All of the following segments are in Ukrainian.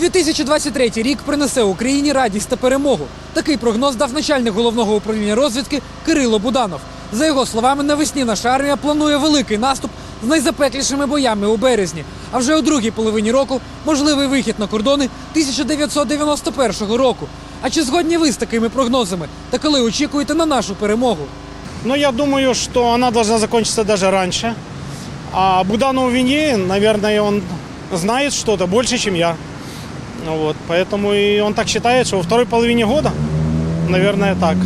2023 рік принесе Україні радість та перемогу. Такий прогноз дав начальник головного управління розвідки Кирило Буданов. За його словами, навесні наша армія планує великий наступ з найзапеклішими боями у березні. А вже у другій половині року можливий вихід на кордони 1991 року. А чи згодні ви з такими прогнозами? Та коли очікуєте на нашу перемогу? Но я думаю, что она должна закончиться даже раньше. А Буданов виднее, наверное, он знает что-то больше, чем я. Ну Вот, поэтому и он так считает, что во второй половине года, наверное, так.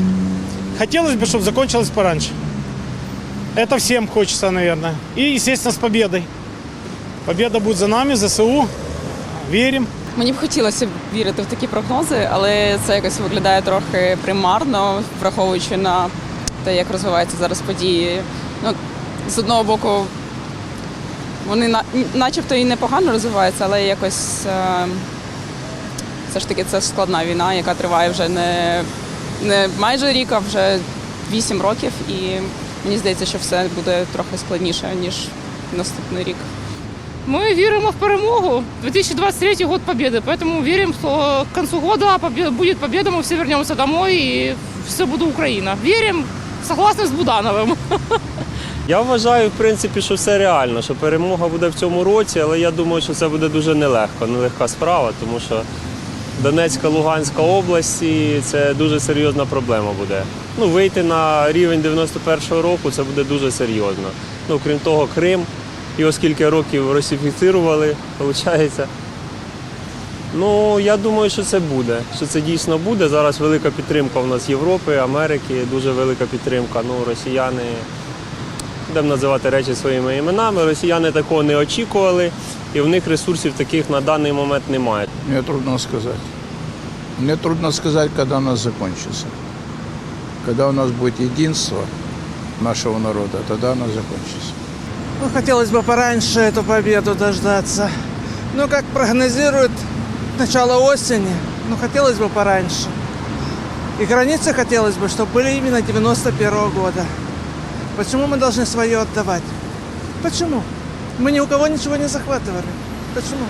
Хотелось бы, чтобы закончилось пораньше. Это всем хочется, наверное. И, естественно, с победой. Победа будет за нами, ЗСУ. Верим. Мені б хотілося вірити в такі прогнози, але це якось виглядає трохи примарно, враховуючи на те, як розвиваються зараз події. Ну, з одного боку, вони на- начебто і непогано розвиваються, але якось е, все ж таки це складна війна, яка триває вже не, не майже рік, а вже вісім років. І мені здається, що все буде трохи складніше, ніж наступний рік. Мы верим в перемогу. 2023 год победы, поэтому верим, что к концу года побе- будет победа, мы все вернемся домой и все будет Украина. Верим, согласны с Будановым. Я вважаю, в принципі, що все реально, що перемога буде в цьому році, але я думаю, що це буде дуже нелегко, нелегка справа, тому що Донецька, Луганська області це дуже серйозна проблема буде. Ну, вийти на рівень 91-го року це буде дуже серйозно. Ну, крім того, Крим, його скільки років росифіцирували, виходить. Ну, я думаю, що це буде. Що це дійсно буде. Зараз велика підтримка у нас Європи, Америки, дуже велика підтримка. Ну, росіяни будемо називати речі своїми іменами. Росіяни такого не очікували, і в них ресурсів таких на даний момент немає. Мне трудно сказать. Мне трудно сказать, когда она закончится. Когда у нас будет единство нашего народа, тогда она закончится. Ну, хотелось бы пораньше эту победу дождаться. Ну, как прогнозируют, начало осени. Ну, хотелось бы пораньше. И границы хотелось бы, чтобы были именно 91 года. Почему мы должны свое отдавать? Почему? Мы ни у кого ничего не захватывали. Почему?